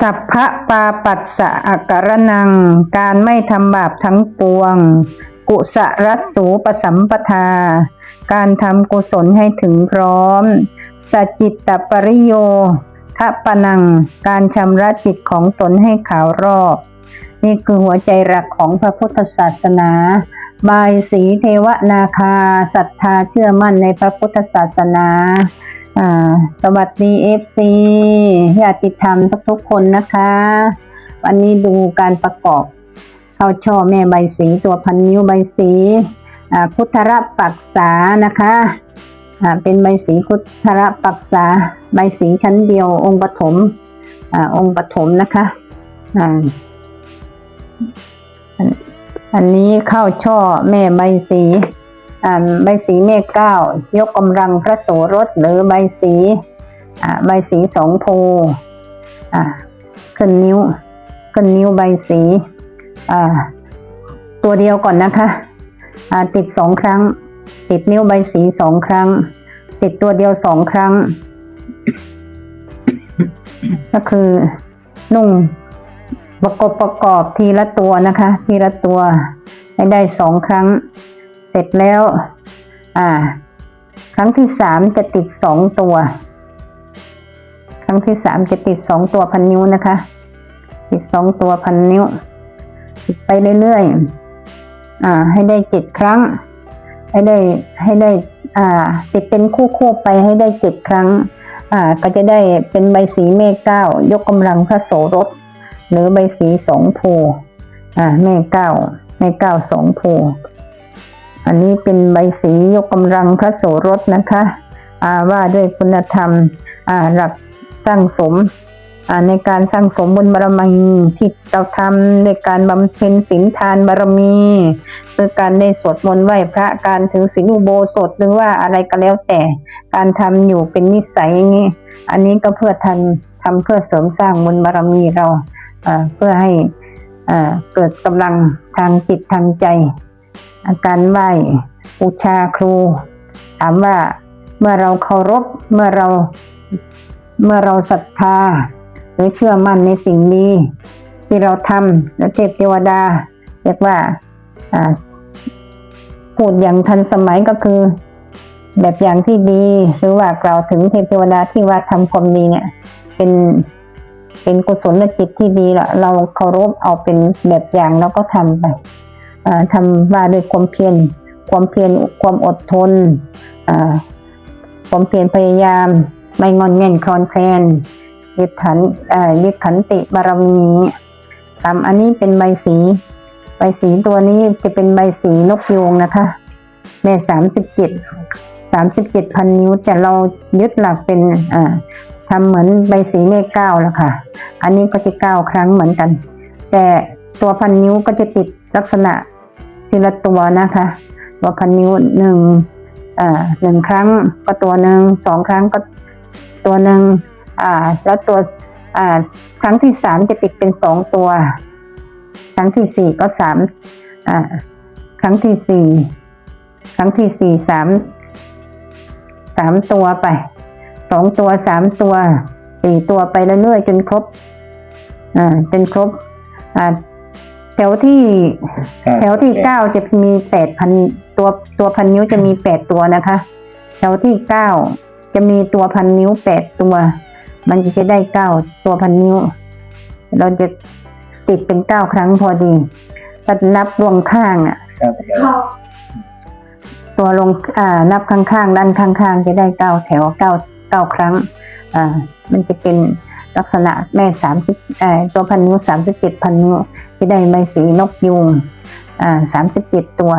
สัพพะปาปัสสะอาการนัง การไม่ทำบาปทั้งปวง กุสรัสสูปสัมปทา การทำกุศลให้ถึงพร้อม สจิตตปริโยทะปนัง การชำระจิตของตนให้ขาวรอบ นี่คือหัวใจหลักของพระพุทธศาสนา บายสีเทวนาคาศรัทธาเชื่อมั่นในพระพุทธศาสนาอ่า สวัสดีเอฟซีญาติธรรมทุกๆคนนะคะ วันนี้ดูการประกอบเข้าช่อแม่ใบสีตัวพันนิ้วใบสีพุทธรปักษานะคะเป็นใบสีพุทธรปักษาใบสีชั้นเดียวองค์ปฐมอองค์ปฐมนะคะอันนี้เข้าช่อแม่ใบสี ใบสีเมฆเก้ายกกำลังพระโสรสหรือใบสีใบสีสองโพขึ้นนิ้วขึ้นนิ้วใบสีตัวเดียวก่อนนะคะติดสองครั้ง ติดนิ้วใบสีสองครั้ง ติดตัวเดียวสองครั้ง ก็คือนุ่งประกบประกอบทีละตัวนะคะ ทีละตัวให้ได้สองครั้ง เสร็จแล้ว อ่า ครั้งที่สามจะติดสองตัว ครั้งที่สามจะติดสองตัวพันนิ้วนะคะ ติดสองตัวพันนิ้ว ติดไปเรื่อยๆ อ่า ให้ได้เจ็ดครั้ง ให้ได้ ให้ได้ อ่า ติดเป็นคู่คู่ๆไปให้ได้เจ็ดครั้ง อ่า ก็จะได้เป็นใบสีเมฆเก้ายกกำลังพระโสรส หรือใบสีสองภู อ่าแม่เก้าแม่เก้าสองภู อันนี้เป็นใบสียกกำลังพระโสรสนะคะอาว่าด้วยคุณธรรมอาหลักสร้างสมในการสร้างสมบุญบารมีที่เราทำในการบำเพ็ญศีลทานบารมีคือการได้สวดมนต์ไหว้พระการถือศีลอุโบสถหรือว่าอะไรก็แล้วแต่การทำอยู่เป็นนิสัยอย่างนี้อันนี้ก็เพื่อทำทำเพื่อเสริมสร้างบุญบารมีเราเพื่อให้เกิดกำลังทางจิตทางใจ อาการไหว้บูชาครู ถามว่าเมื่อเราเคารพเมื่อเราเมื่อเราศรัทธา หรือเชื่อมั่นในสิ่งดีที่เราทำและเทพเทวดา เรียกว่าพูดอย่างทันสมัยก็คือ แบบอย่างที่ดี หรือว่ากล่าวถึงเทพเทวดาที่ว่าทำความดีเนี่ย เป็นเป็นกุศลจิตที่ดีละเราเคารพเอาเป็นแบบอย่างแล้วก็ทำไป ทำว่าด้วยความเพียรความเพียรความอดทนความเพียรพยายาม ไม่งอนเง่นคลอนแคลนยึดขันยึดขันติบารมีทำอันนี้เป็นใบสี ใบสีตัวนี้จะเป็นใบสีนกยูงนะคะแม่สามสิบเจ็ดสามสิบเจ็ดพันนิ้ว แต่เรายึดหลักเป็นอ่าทำเหมือนใบสีเลขเก้าแล้วค่ะ อันนี้ก็จะเก้าครั้งเหมือนกัน แต่ตัวพันนิ้วก็จะติด ลักษณะทีละตัวนะคะตัวพันนิ้วหนึ่งอ่าหนึ่งครั้งก็ตัวหนึ่งสองครั้งก็ตัวหนึ่งอ่าแล้วตัวอ่าครั้งที่สามจะติดเป็นสองตัว ครั้งที่สี่ก็สามอ่าครั้งที่สี่ครั้งที่สี่สามสามตัวไปสองตัวสามตัวสี่ตัวไปเรื่อยๆจนครบอ่าจนครบอ่า ถวที่แถวที่เก้าจะมีแปดพันตัวตัวพันนิ้วจะมีแปดตัวนะคะ แถวที่เก้าจะมีตัวพันนิ้วแปดตัว มันจะได้เก้าตัวพันนิ้ว เราจะติดเป็นเก้าครั้งพอดีก็นับรวมข้างอะครับตัวลงอ่านับข้างๆด้านข้างๆ จะได้เก้าแถวเก้าเก้าครั้ง อ่า มันจะเป็น ลักษณะแม่สามสิบตัวพันนิ้วสามสิบเจ็ดพันนิ้วจะได้ใบสีนกยูงอ่าสามสิบเจ็ดตัว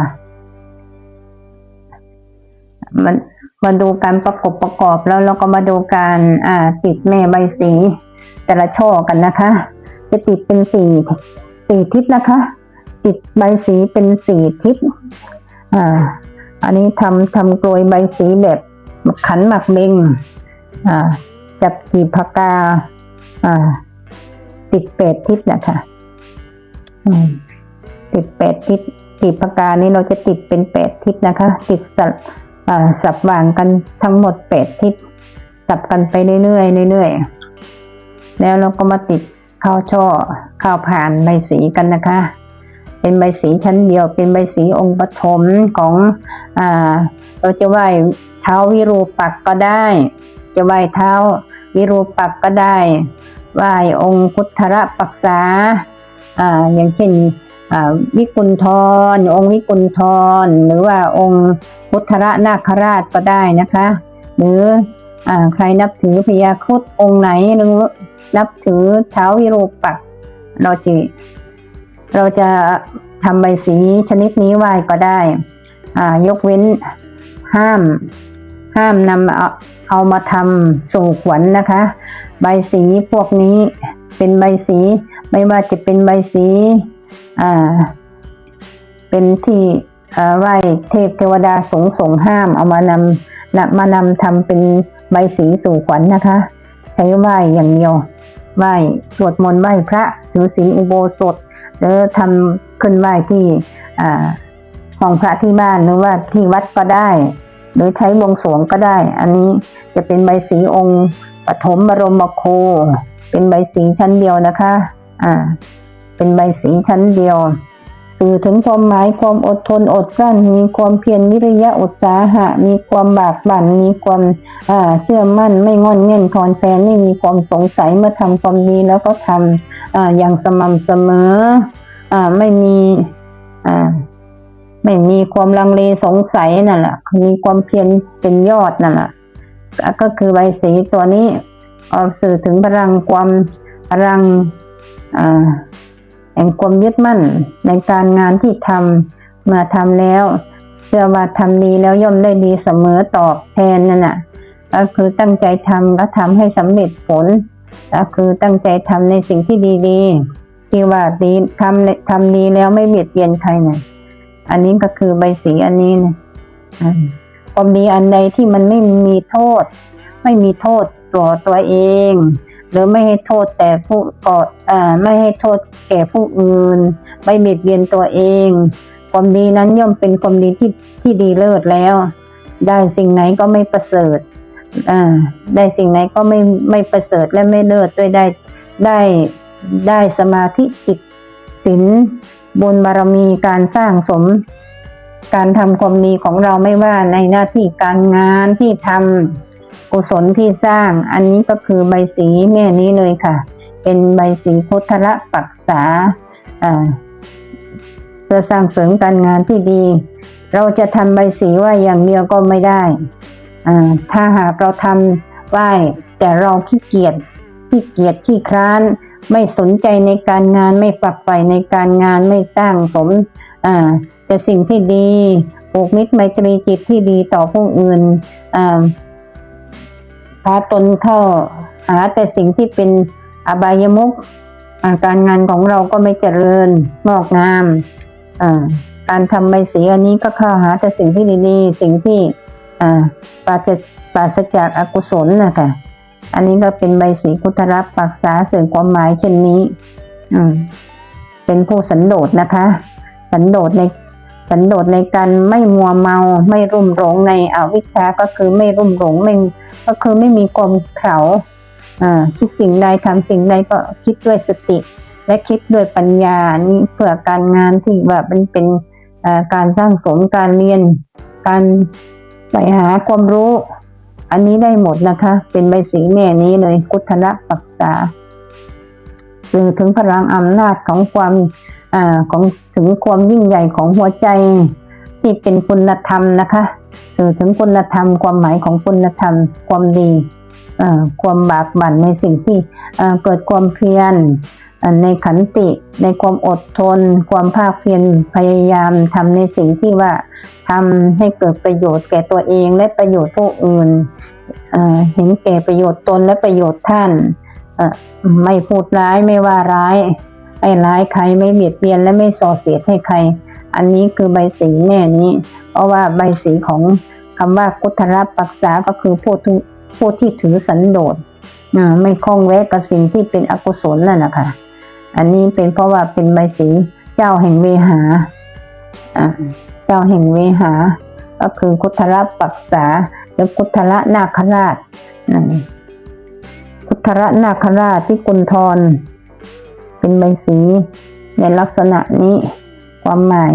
มันมาดูการประกบประกอบแล้วเราก็มาดูการอ่าติดแม่ใบสี แต่ละช่อกันนะคะ จะติดเป็นสี่สี่ทิศนะคะ ติดใบสีเป็นสี่ทิศอ่าอันนี้ทำทำกลวยใบสีแบบขันหมักเบงอ่าจับจีบพากาอ่า ติดแปดทิศนะคะอืมติดแปดทิศจีบพาการนี้เราจะติดเป็นแปดทิศนะคะ ติดสับสับวางกันทั้งหมดแปดทิศสับกันไปเรื่อยๆเรื่อยๆแล้วเราก็มาติดข้าวช่อข้าวผ่านใบสีกันนะคะ เป็นใบสีชั้นเดียว เป็นใบสีองค์ปฐมของอเราจะไหว้เท้าวิรูปักก็ได้ จะไหว้เท้า วิรูปักก็ได้ไหว้องค์พุทธระปักษาอ่าอย่างเช่นอ่าวิกุลทรองค์วิกุลทรหรือว่าองค์พุทธระนาคราชก็ได้นะคะ หรืออ่าใครนับถือพญาครุฑองค์ไหนหรือนับถือเท้าวิรูปักเราจะเราจะทำใบสีชนิดนี้ไหว้ก็ได้อ่ายกเว้นห้าม ห้ามนำ เอามาทำสู่ขวัญนะคะ ใบสีพวกนี้เป็นใบสี ไม่ว่าจะเป็นใบสีอ่าเป็นที่ไหว้เทพเทวดาสงสงห้าม เอามานำนำมานำทำเป็นใบสีสู่ขวัญนะคะ ใช้ไหว้อย่างเดียวไหว้สวดมนต์ไหว้พระถือศีลอุโบสถหรือทำขึ้นไหว้ที่อ่าของพระที่บ้านหรือว่าที่วัดก็ได้ หรือใช้วงสวงก็ได้ อันนี้จะเป็นใบสีองค์ปฐมบรมโค เป็นใบสีชั้นเดียวนะคะ อ่า เป็นใบสีชั้นเดียว สื่อถึงความหมายความอดทนอดกลั้น มีความเพียรวิริยะอุตสาหะ มีความบากบั่น มีความอ่าเชื่อมั่น ไม่งอนเง่นคอนแคลนไม่มีความสงสัยเมื่อทำความดีแล้วก็ทำอ่าอย่างสม่ำเสมออ่าไม่มีอ่า ไม่มีความลังเลสงสัยนั่นแหละมีความเพียรเป็นยอดนั่นแหละก็คือใบสีตัวนี้เอาสื่อถึงพลังความพลังแห่งความยึดมั่นในการงานที่ทำเมื่อทำแล้วเชื่อว่าทำดีแล้วย่อมได้ดีเสมอตอบแทนนั่นน่ะก็คือตั้งใจทำก็ทำให้สำเร็จผลก็คือตั้งใจทำในสิ่งที่ดีๆที่ว่าดีทำทำดีแล้วไม่เบียดเบียนใครน่ะ อันนี้ก็คือใบสีอันนี้นะอ่าความดีอันใดที่มันไม่มีโทษ ไม่มีโทษต่อตัวเอง หรือไม่ให้โทษแต่ผู้ก่อไม่ให้โทษแก่ผู้อื่น ไม่เบียดเบียนตัวเอง ความดีนั้นย่อมเป็นความดีที่ที่ดีเลิศแล้ว ได้สิ่งไหนก็ไม่ประเสริฐได้สิ่งไหนก็ไม่ไม่ประเสริฐและไม่เลิศด้วยได้ได้ได้สมาธิจิตศีล บุญบารมีการสร้างสม การทำความดีของเราไม่ว่าในหน้าที่การงานที่ทำกุศลที่สร้าง อันนี้ก็คือใบสีแม่นี้เลยค่ะ เป็นใบสีพุทธละปักษาเพื่อสร้างเสริมการงานที่ดี เราจะทำใบสีไหว่าอย่างเดียวก็ไม่ได้ ถ้าหากเราทำไหว้แต่เราขี้เกียจขี้เกียจขี้คร้าน ไม่สนใจในการงานไม่ฝักใฝ่ในการงานไม่ตั้งสมอ่าแต่สิ่งที่ดีปลูกมิตรไมตรีจิตที่ดีต่อผู้อื่นอ่าพาตนเข้าหาแต่สิ่งที่เป็นอบายมุขอ่าการงานของเราก็ไม่เจริญงอกงามอ่าการทำใบสีอันนี้ก็เข้าหาแต่สิ่งที่ดีๆ สิ่งที่อ่าปราศปราศจากอกุศลนะคะ อันนี้ก็เป็นใบสีพุทธรับปักษาสื่อความหมายเช่นนี้ อืม เป็นผู้สันโดษนะคะ สันโดษในสันโดษในการไม่มัวเมาไม่รุ่มหลงในอวิชชาก็คือไม่รุ่มหลงไม่ก็คือไม่มีความเขลาอ่าคิดสิ่งใดทำสิ่งใดก็คิดด้วยสติ และคิดด้วยปัญญานี่เพื่อการงานที่ว่าเป็นเป็นการสร้างสมการเรียน การไปหาความรู้ อันนี้ได้หมดนะคะ เป็นใบสีแม่นี้เลยพุทธละปักษาสื่อถึงพลังอำนาจของความอ่าของถึงความยิ่งใหญ่ของหัวใจที่เป็นคุณธรรมนะคะ สื่อถึงคุณธรรม ความหมายของคุณธรรม ความดีอ่าความบากบั่นในสิ่งที่อ่าเกิดความเพียร ในขันติในความอดทน ความภาคเพียรพยายามทำในสิ่งที่ว่าทำให้เกิดประโยชน์แก่ตัวเองและประโยชน์ผู้อื่นเห็นแก่ประโยชน์ตนและประโยชน์ท่านไม่พูดร้ายไม่ว่าร้ายไม่ร้ายใครไม่เบียดเบียนและไม่ส่อเสียดให้ใคร อันนี้คือใบสีแน่นี้ เพราะว่าใบสีของคำว่ากุศลปักษาก็คือผู้ที่ผู้ที่ถือสันโดษไม่คล้องแวะกับสิ่งที่เป็นอกุศลนั่นนะค่ะ อันนี้เป็นเพราะว่าเป็นใบสีเจ้าแห่งเวหา เจ้าแห่งเวหา ก็คือกุศลปักษาหรือกุศลนาคราชนั่นกุศลนาคราชที่กุณฑรเป็นใบสีในลักษณะนี้ความหมาย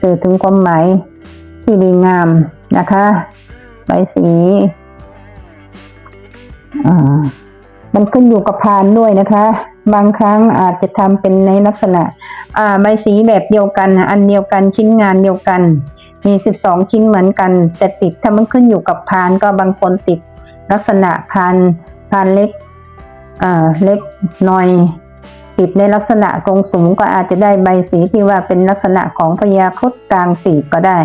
สื่อถึงความหมายที่ดีงามนะคะ ใบสีมันขึ้นอยู่กับพานด้วยนะคะ บางครั้งอาจจะทำเป็นในลักษณะอ่าใบสีแบบเดียวกัน อันเดียวกันชิ้นงานเดียวกัน มีสิบสองชิ้นเหมือนกัน แต่ติดถ้ามันขึ้นอยู่กับพานก็บางคนติดลักษณะพานพานเล็กอ่าเล็กหน่อย ติดในลักษณะทรงสูงก็อาจจะได้ใบสีที่ว่าเป็นลักษณะของพญาครุดกลางปีกก็ได้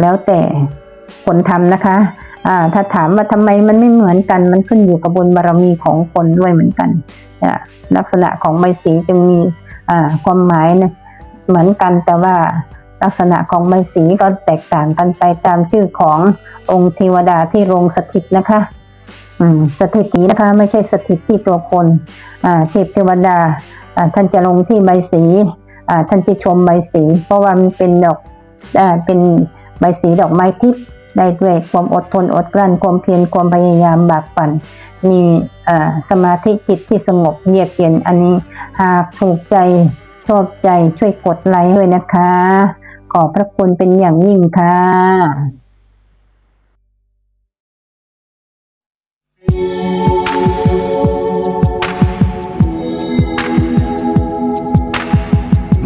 แล้วแต่ คนทำนะคะอ่าถ้าถามว่าทำไมมันไม่เหมือนกัน มันขึ้นอยู่กับบุญบารมีของคนด้วยเหมือนกันลักษณะของใบสีจะมีความหมายนะเหมือนกันแต่ว่าลักษณะของใบสีก็แตกต่างกันไปตามชื่อขององค์เทวดาที่ลงสถิตนะคะสถิตินะคะไม่ใช่สถิตที่ตัวคนเทพเทวดาท่านจะลงที่ใบสีท่านจะชมใบสี เพราะว่ามันเป็นดอกอเป็นใบสีดอกไม้ทิพย์ ได้ด้วยความอดทนอดกลั้นความเพียรความพยายามบากบั่น มีสมาธิจิตที่สงบเยือกเย็นอันนี้หากถูกใจชอบใจช่วยกดไลค์ด้วยนะคะ ขอพระคุณเป็นอย่างยิ่งค่ะ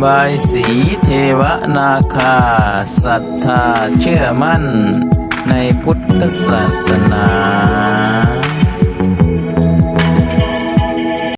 บายสีเทวนาคาศรัทธาเชื่อมั่น ในพุทธศาสนา